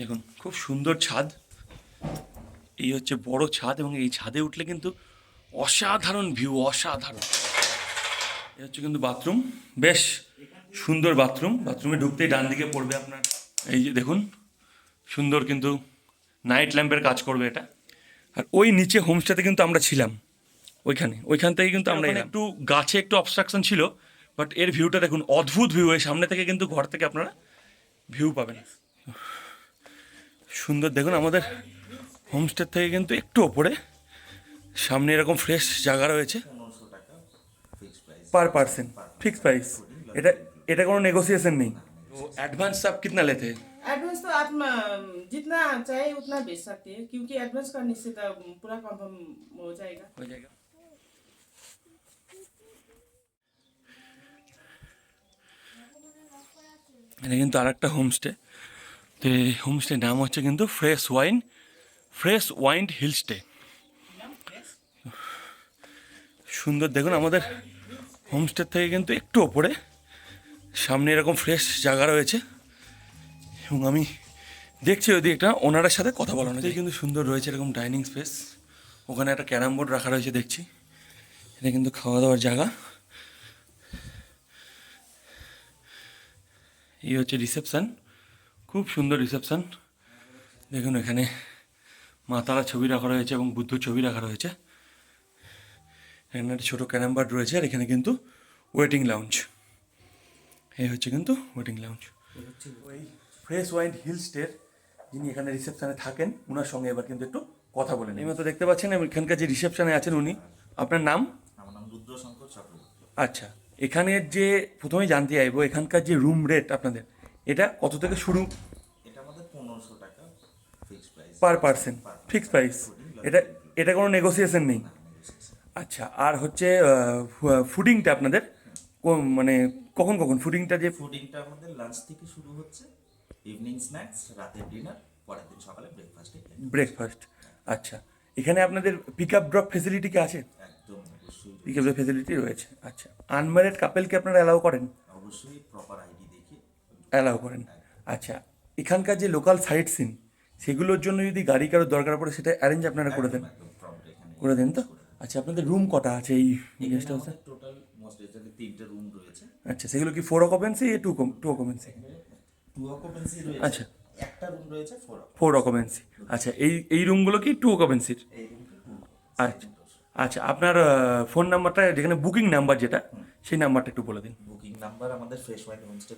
দেখুন খুব সুন্দর ছাদ। এই হচ্ছে বড় ছাদ এবং এই ছাদে উঠলে কিন্তু অসাধারণ ভিউ অসাধারণ। এই হচ্ছে কিন্তু বাথরুম বেশ সুন্দর বাথরুম বাথরুমে ঢুকতেই ডান দিকে পড়বে আপনার। এই যে দেখুন সুন্দর কিন্তু নাইট ল্যাম্পের কাজ করবে এটা। আর ওই নিচে হোমস্টেতে কিন্তু আমরা ছিলাম ওইখানে। ওইখান থেকে কিন্তু আমরা একটু গাছে একটু অবস্ট্রাকশন ছিল বাট এর ভিউটা দেখুন অদ্ভুত ভিউ এই সামনে থেকে কিন্তু ঘর থেকে আপনারা ভিউ পাবেন। সুন্দর দেখুন আমাদের হোমস্টে থেকে কিন্তু একটু ওপরে সামনে এরকম ফ্রেশ জায়গা রয়েছে পার পার্সন ফিক্স প্রাইস এটা এটা কোনো নেগোসিয়েশন নেই তো অ্যাডভান্স आप कितना लेते हैं एडवांस तो आप म, जितना चाहे उतना भेज सकते हैं क्योंकि एडवांस करने से तो पूरा कंफर्म हो जाएगा हो जाएगा এটা কিন্তু আর একটা হোমস্টে তো এই হোমস্টে নাম হচ্ছে কিন্তু fresh wine, fresh wind hill stay. সুন্দর, দেখুন আমাদের হোমস্টে থেকে কিন্তু একটু ওপরে, সামনে এরকম ফ্রেশ জায়গা রয়েছে। এবং আমি দেখছি ওই একটা ওনারের সাথে কথা বলানো যায়। কিন্তু সুন্দর রয়েছে এরকম ডাইনিং স্পেস। ওখানে একটা ক্যারাম বোর্ড রাখা রয়েছে, দেখছি। এটা কিন্তু খাওয়া দাওয়ার জায়গা। এই হচ্ছে রিসেপশন। খুব সুন্দর রিসেপশান দেখুন এখানে মাতারা ছবি রাখা রয়েছে এবং বুদ্ধ ছবি রাখা রয়েছে। এখানে একটা ছোটো ক্যারাম বোর্ড রয়েছে আর এখানে কিন্তু ওয়েটিং লাউঞ্জ এই হচ্ছে কিন্তু ওয়েটিং লাউঞ্জ ওই ফ্রেশ ওয়াইন্ড হিল স্টের যিনি এখানে রিসেপশানে থাকেন ওনার সঙ্গে এবার কিন্তু একটু কথা বলেন এই মতো দেখতে পাচ্ছেন এখানকার যে রিসেপশানে আছেন উনি আপনার নাম? আমার নাম রুদ্রশঙ্কর চক্রবর্তী। আচ্ছা এখানের যে প্রথমেই জানতে চাইব এখানকার যে রুম রেট আপনাদের এটা কত থেকে শুরু? এটা আমাদের পনেরোশো টাকা fixed price per person fix price এটা এটা কোনো নেগোসিয়েশন নেই? আচ্ছা আর হচ্ছে ফুডিংটা আপনাদের? মানে কখন কখন? ফুডিংটা যে ফুডিংটা আমাদের লাঞ্চ থেকে শুরু হচ্ছে। ইভিনিং স্ন্যাক্স রাতের ডিনার পরের দিন সকালে ব্রেকফাস্টে ব্রেকফাস্ট আচ্ছা এখানে আপনাদের পিক আপ ড্রপ ফেসিলিটি কি আছে? একদম পিক আপ ড্রপ ফেসিলিটি রয়েছে। আচ্ছা আনম্যারিড কাপেলকে আপনারা অ্যালাউ করেন? অবশ্যই প্রপার আইডি অ্যালাউ করেন। আচ্ছা এখানকার যে লোকাল সাইট সিন সেগুলোর জন্য যদি গাড়ি কারোর দরকার পড়ে সেটা অ্যারেঞ্জ আপনারা করে দেন। করে দেন তো? আচ্ছা আপনাদের রুম কটা আছে এই গেস্ট হাউসে টোটাল মোস্ট তিনটে রুম রয়েছে। আচ্ছা সেগুলো কি four occupancy two two occupancy two occupancy রয়েছে। আচ্ছা। একটা রুম রয়েছে ফোর ফোর অকুপেন্সি আচ্ছা এই এই রুমগুলো কি টু অকুপেন্সির টু আচ্ছা। আচ্ছা আপনার ফোন নাম্বারটা যেখানে বুকিং নাম্বার যেটা সেই নাম্বারটা একটু বলে দিন। বুকিং নাম্বার আমাদের ফ্রেশ ওয়াইন হোমস্টে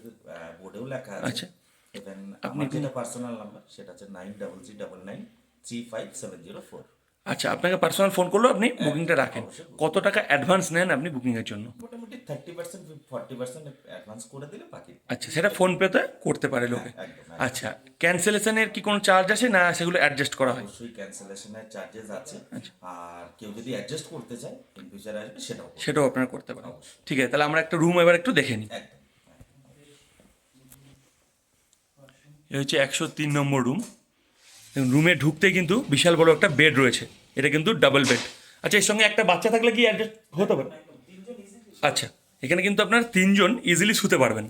বোর্ডেও লেখা আছে। আচ্ছা। ইভেন আপনার যেটা পার্সোনাল নাম্বার সেটা হচ্ছে nine double three double nine three five seven zero four আচ্ছা আপনাকে পার্সোনাল ফোন করল আপনি বুকিংটা রাখেন। কত টাকা অ্যাডভান্স নেন আপনি বুকিংয়ের জন্য? মোটামুটি thirty percent forty percent advance করে দিলে বাকি আচ্ছা সেটা ফোন পেতে করতে পারে লোকে। একদম আচ্ছা ক্যান্সেলেশনের কি কোনো চার্জ আছে না সেগুলো অ্যাডজাস্ট করা হয়? অবশ্যই ক্যান্সেলেশনের চার্জেস আছে। আচ্ছা। আর কেউ যদি অ্যাডজাস্ট করতে চায় ইন ফিউচার আসবে সেটাও। সেটাও আপনারা করতে পারেন। ঠিক আছে তাহলে আমরা একটা রুম এবার একটু দেখে নিই। এ হচ্ছে একশো তিন নম্বর রুম রুমে ঢুকতে কিন্তু বিশাল বড় একটা বেড রয়েছে। এটা কিন্তু ডাবল বেড আচ্ছা এর সঙ্গে একটা বাচ্চা থাকলে কি অ্যাডজাস্ট হতে পারে? আচ্ছা এখানে কিন্তু আপনার তিনজন ইজিলি শুতে পারবেন।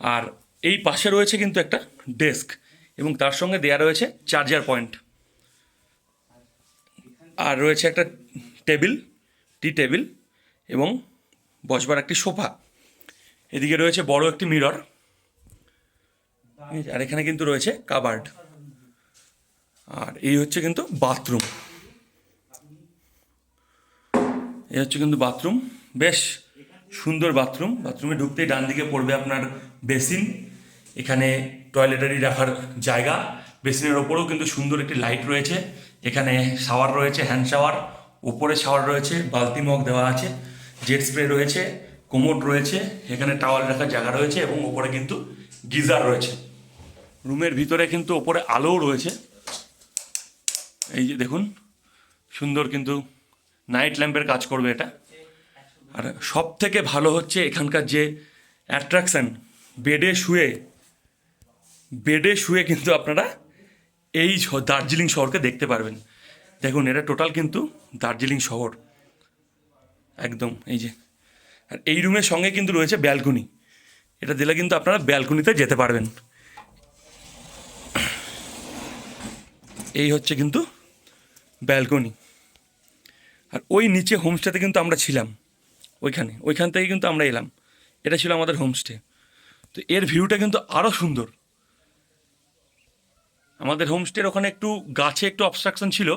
আর এই পাশে রয়েছে কিন্তু একটা ডেস্ক এবং তার সঙ্গে দেয়া রয়েছে চার্জার পয়েন্ট আর রয়েছে একটা টেবিল টি টেবিল এবং বসবার একটি সোফা। এদিকে রয়েছে বড় একটি মিরর আর এখানে কিন্তু রয়েছে কাবার্ড আর এই হচ্ছে কিন্তু বাথরুম। এই হচ্ছে কিন্তু বাথরুম। বেশ সুন্দর বাথরুম। বাথরুমে ঢুকতেই ডান দিকে পড়বে আপনার বেসিন। এখানে টয়লেটারি রাখার জায়গা। বেসিনের ওপরেও কিন্তু সুন্দর একটি লাইট রয়েছে। এখানে শাওয়ার রয়েছে, হ্যান্ড শাওয়ার। ওপরে শাওয়ার রয়েছে, বালতি মগ দেওয়া আছে, জেট স্প্রে রয়েছে কোমোড রয়েছে, এখানে টাওয়াল রাখার জায়গা রয়েছে এবং ওপরে কিন্তু গিজার রয়েছে। রুমের ভিতরে কিন্তু ওপরে আলোও রয়েছে। এই যে দেখুন, সুন্দর কিন্তু নাইট ল্যাম্পের কাজ করবে এটা। আর সব থেকে ভালো হচ্ছে এখানকার যে অ্যাট্রাকশান বেডে শুয়ে বেডে শুয়ে কিন্তু আপনারা এই দার্জিলিং শহরকে দেখতে পারবেন। দেখুন, এটা টোটাল কিন্তু দার্জিলিং শহর। একদম, এই যে। আর এই রুমের সঙ্গে কিন্তু রয়েছে ব্যালকনি এটা দিলে কিন্তু আপনারা ব্যালকনিতে যেতে পারবেন। এই হচ্ছে কিন্তু ব্যালকনি। আর ওই নিচে হোমস্টেতে কিন্তু আমরা ছিলাম। ওইখানে, ওইখান থেকে কিন্তু আমরা এলাম। এটা ছিল আমাদের হোমস্টে। তো এর ভিউটা কিন্তু আরও সুন্দর। আমাদের হোমস্টের ওখানে একটু গাছে একটু অবস্ট্রাকশন ছিল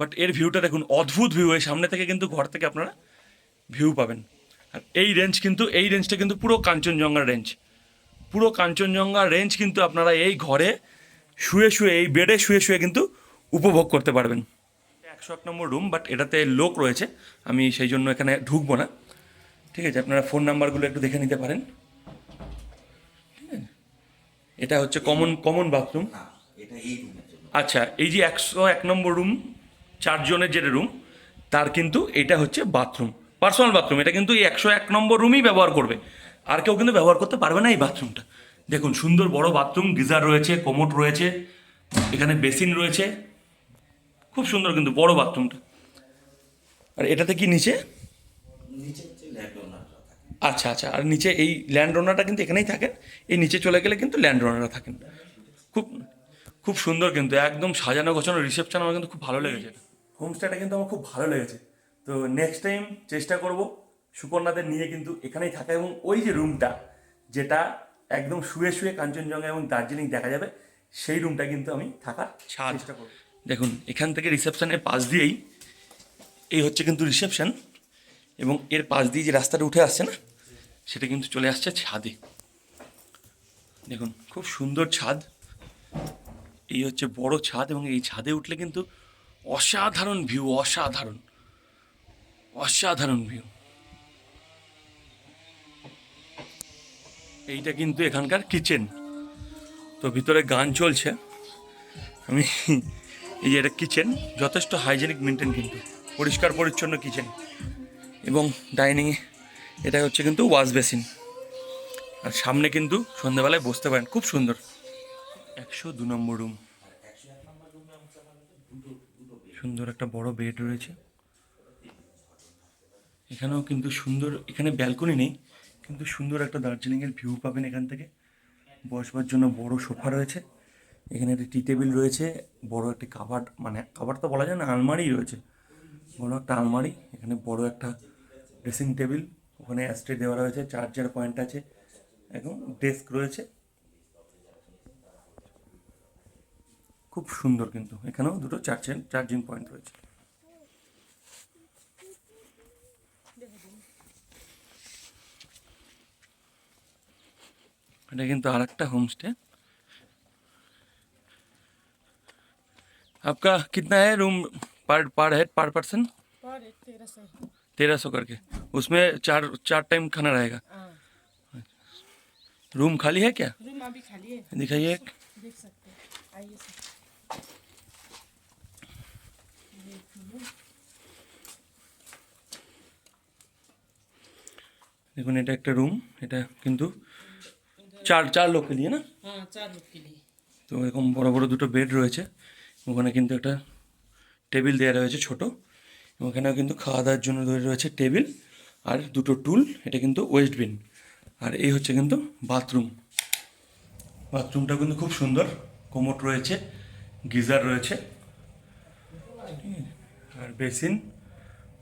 বাট এর ভিউটা দেখুন, অদ্ভুত ভিউ এই সামনে থেকে কিন্তু ঘর থেকে আপনারা ভিউ পাবেন। আর এই রেঞ্জ কিন্তু, এই রেঞ্জটা কিন্তু পুরো কাঞ্চনজঙ্ঘার রেঞ্জ পুরো কাঞ্চনজঙ্ঘা রেঞ্জ কিন্তু আপনারা এই ঘরে শুয়ে শুয়ে, এই বেডে শুয়ে শুয়ে কিন্তু উপভোগ করতে পারবেন। একশো এক নম্বর রুম বাট এটাতে লোক রয়েছে। আমি সেই জন্য এখানে ঢুকবো না। ঠিক আছে আপনারা ফোন নাম্বারগুলো একটু দেখে নিতে পারেন। ঠিক আছে? এটা হচ্ছে কমন কমন বাথরুম এটা এই আচ্ছা এই যে একশো এক নম্বর রুম চারজনের যেটা রুম তার কিন্তু এটা হচ্ছে বাথরুম পার্সোনাল বাথরুম এটা কিন্তু এই একশো এক নম্বর রুমই ব্যবহার করবে। আর কেউ কিন্তু ব্যবহার করতে পারবে না এই বাথরুমটা দেখুন সুন্দর বড় বাথরুম গিজার রয়েছে কোমোট রয়েছে এখানে বেসিন রয়েছে। খুব সুন্দর কিন্তু বড় বাথরুমটা। আর এটাতে কি নিচে? আচ্ছা আচ্ছা আর নিচে এই ল্যান্ড ওনারটা কিন্তু এখানেই থাকেন? এই নিচে চলে গেলে কিন্তু ল্যান্ড ওনাররা থাকেন। খুব খুব সুন্দর কিন্তু একদম সাজানো গোছানো রিসেপশন আমার কিন্তু খুব ভালো লেগেছে। হোমস্টেটা কিন্তু আমার খুব ভালো লেগেছে। তো নেক্সট টাইম চেষ্টা করব সুকন্যাদের নিয়ে কিন্তু এখানেই থাকা এবং ওই যে রুমটা যেটা একদম শুয়ে শুয়ে কাঞ্চনজঙ্ঘা এবং দার্জিলিং দেখা যাবে সেই রুমটা কিন্তু আমি থাকার চেষ্টা করব। দেখুন, এখান থেকে রিসেপশনের পাশ দিয়েই এই হচ্ছে কিন্তু রিসেপশন এবং এর পাশ দিয়ে যে রাস্তাটা উঠে আসছে না, সেটা কিন্তু চলে আসছে ছাদে। দেখুন, খুব সুন্দর ছাদ। এই হচ্ছে বড় ছাদ এবং এই ছাদে উঠলে কিন্তু অসাধারণ ভিউ অসাধারণ অসাধারণ ভিউ এইটা কিন্তু এখানকার কিচেন তো ভিতরে গান চলছে। আমি এই যে এটা কিচেন যথেষ্ট হাইজেনিক মেনটেন কিন্তু, পরিষ্কার পরিচ্ছন্ন কিচেন এবং ডাইনিংয়ে এটা হচ্ছে কিন্তু ওয়াশ বেসিন আর সামনে কিন্তু সন্ধ্যাবেলায় বসতে পারেন, খুব সুন্দর। একশো দু নম্বর রুম সুন্দর একটা বড় বেড রয়েছে। এখানেও কিন্তু সুন্দর, এখানে ব্যালকনি নেই, কিন্তু সুন্দর একটা দার্জিলিংয়ের ভিউ পাবেন এখান থেকে। বসবার জন্য বড় সোফা রয়েছে। এখানে একটি টি টেবিল রয়েছে, বড় একটি কাবার্ড মানে কাবার্ড তো বলা যায় না আলমারি রয়েছে। বড় একটা আলমারি, এখানে বড় একটা ড্রেসিং টেবিল, ওখানে অ্যাস্ট্রে দেওয়া রয়েছে, চার্জার পয়েন্ট আছে, এবং ডেস্ক রয়েছে। খুব সুন্দর কিন্তু, এখানেও দুটো চার্জিং চার্জিং পয়েন্ট রয়েছে। এটা কিন্তু আর একটা হোমস্টে। आपका कितना है रूम पर पर हेड पर पर्सन पर एक तेरह सौ तेरह सौ करके उसमें चार चार टाइम खाना रहेगा हाँ रूम खाली है क्या रूम अभी खाली है दिखाइए एक देख सकते हैं आइए सर দেখুন এটা একটা রুম এটা কিন্তু চার চার লোককে নিয়ে না हाँ चार लोग के लिए তো এরকম বড় বড় দুটো বেড রয়েছে ওখানে কিন্তু একটা টেবিল দেওয়া রয়েছে ছোট ওখানেও কিন্তু খাওয়া দাওয়ার জন্য ধরে রয়েছে টেবিল আর দুটো টুল, এটা কিন্তু ওয়েস্ট বিন। আর এই হচ্ছে কিন্তু বাথরুম। বাথরুমটা কিন্তু খুব সুন্দর কোমোট রয়েছে, গিজার রয়েছে, আর বেসিন,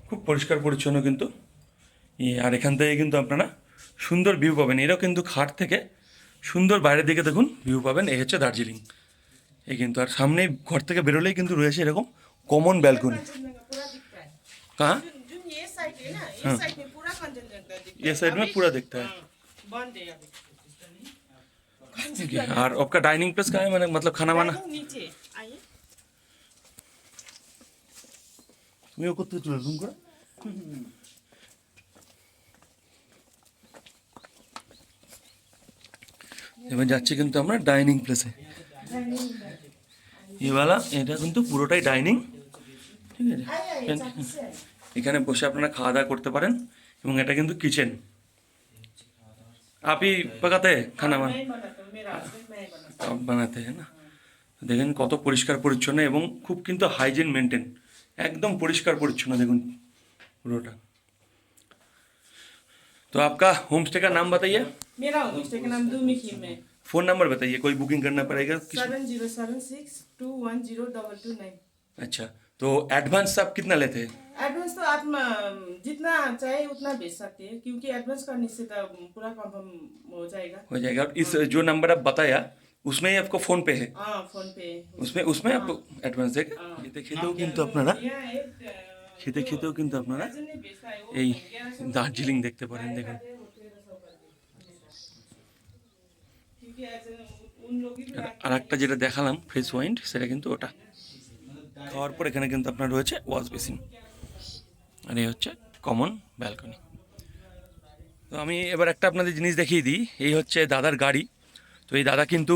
খুব পরিষ্কার পরিচ্ছন্ন কিন্তু। আর এখান থেকে কিন্তু আপনারা সুন্দর ভিউ পাবেন। এরাও কিন্তু খাট থেকে সুন্দর বাইরের দিকে দেখুন ভিউ পাবেন, এই হচ্ছে দার্জিলিং। এই কিন্তু আর সামনে ঘর থেকে বেরোলেই কিন্তু রয়েছে এরকম কমন ব্যালকনি कंचनजंगा पूरा दिखता है कहाँ जो जो ये साइड है ना ये हाँ। साइड में पूरा कंचनजंगा दिखता है ये साइड में अभी- पूरा दिखता है। हाँ, बंद है अभी ठीक है और आपका डाइनिंग प्लेस कहाँ है मैंने मतलब खाना वाना डाइनिंग नीचे आइए তুমি ও করতে চলে রুম করে এবার যাচ্ছি কিন্তু আমরা ডাইনিং প্লেসে এবেলা এটা কিন্তু পুরোটাই ডাইনিং ঠিক আছে এখানে বসে আপনারা খাওয়া দাওয়া করতে পারেন এবং এটা কিন্তু কিচেন আপনি পাকাতে খানা বানা मैं ही बनाता हूँ मेरा हस्बैंड मैं ही बनाता आप বানাতে হ্যাঁ না তো দেখেন কত পরিষ্কার পরিচ্ছন্ন এবং খুব কিন্তু হাইজিন মেনটেন একদম পরিষ্কার পরিচ্ছন্ন দেখুন পুরোটা तो आपका होम स्टे का नाम बताइए हूँ मेरा होम स्टे का नाम दूमी खीम है फ़ोन नंबर बताइए कोई बुकिंग करना पड़ेगा किस seven zero seven six two one zero double two nine अच्छा तो एडवांस आप कितना लेते हैं एडवांस तो आप अम, जितना चाहे उतना भेज सकते हैं क्योंकि एडवांस करने से तो पूरा कंफर्म हो जाएगा हो जाएगा और इस जो नंबर आप बताया उसमें ही आपको फ़ोन पे है हाँ फोन पे उसमें उसमें आप অ্যাডভান্স দেখে খেতে খেতেও কিন্তু আপনারা यहाँ एक अ, খেতে খেতেও কিন্তু আপনারা अर्जुन ने बेचता है वो এই ग्यारह सौ দার্জিলিং দেখতে পারেন দেখুন আর একটা যেটা দেখালাম ফ্রেশ ওয়াইন্ড সেটা কিন্তু ওটা খাওয়ার পর এখানে কিন্তু আপনার রয়েছে ওয়াশ বেসিন আর এই হচ্ছে কমন ব্যালকনি তো আমি এবার একটা আপনাদের জিনিস দেখিয়ে দিই এই হচ্ছে দাদার গাড়ি তো এই দাদা কিন্তু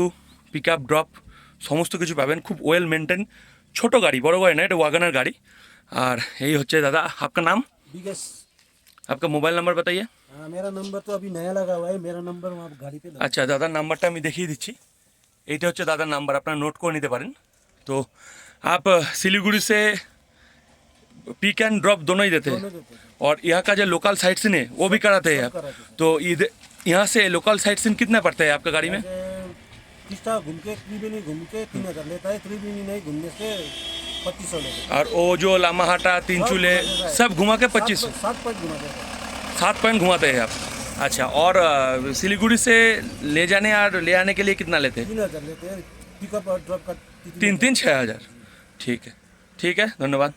পিক আপ ড্রপ সমস্ত কিছু পাবেন খুব ওয়েল মেনটেন ছোট গাড়ি বড় গাড়ি না এটা ওয়াগানার গাড়ি আর এই হচ্ছে দাদা आपका नाम बिगेस आपका मोबाइल नंबर बताइए हाँ मेरा नंबर तो अभी नया लगा हुआ है मेरा नंबर वहाँ गाड़ी पे लगा আচ্ছা দাদার নাম্বারটা আমি দেখিয়ে দিচ্ছি এইটা হচ্ছে দাদার নাম্বার আপনারা নোট করে নিতে পারেন তো आप सिलीगुड़ी से पिक एंड ड्रॉप दोनों ही देते दोनों हैं देते हैं। और यहाँ का जो लोकल साइट सीन है वो भी कराते हैं सब आप कराते हैं। तो इधर यहाँ से लोकल साइट सीन कितना पड़ता है आपका गाड़ी में जैसे किस्ता घूम के त्रिवेणी घूम के तीन हजार लेता है त्रिवेणी नहीं घूमने से पच्चीस सौ लेता है और वो जो लामाहाटा तीन सब चूल्हे घुमा देता है। सब घुमा के सात पच्चीस पॉइंट- सात पॉइंट घुमा देता है सात पॉइंट घुमाते हैं आप अच्छा और अ, सिलीगुड़ी से ले जाने और ले आने के लिए कितना लेते हैं तीन हजार लेते हैं पिकअप और ड्रॉप का तीन तीन छः हज़ार ठीक है ठीक है धन्यवाद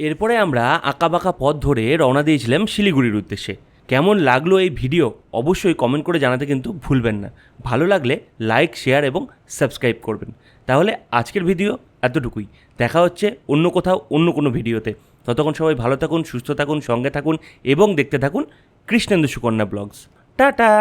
এরপরে আমরা আঁকাবাঁকা পথ ধরে রওনা দিয়েছিলাম শিলিগুড়ির উদ্দেশ্যে কেমন লাগলো এই ভিডিও অবশ্যই কমেন্ট করে জানাতে কিন্তু ভুলবেন না ভালো লাগলে লাইক শেয়ার এবং সাবস্ক্রাইব করবেন তাহলে আজকের ভিডিও এতটুকুই দেখা হচ্ছে অন্য কোথাও অন্য কোনো ভিডিওতে ততক্ষণ সবাই ভালো থাকুন, সুস্থ থাকুন, সঙ্গে থাকুন এবং দেখতে থাকুন কৃষ্ণেন্দু সুকন্যা ব্লগস। টাটা!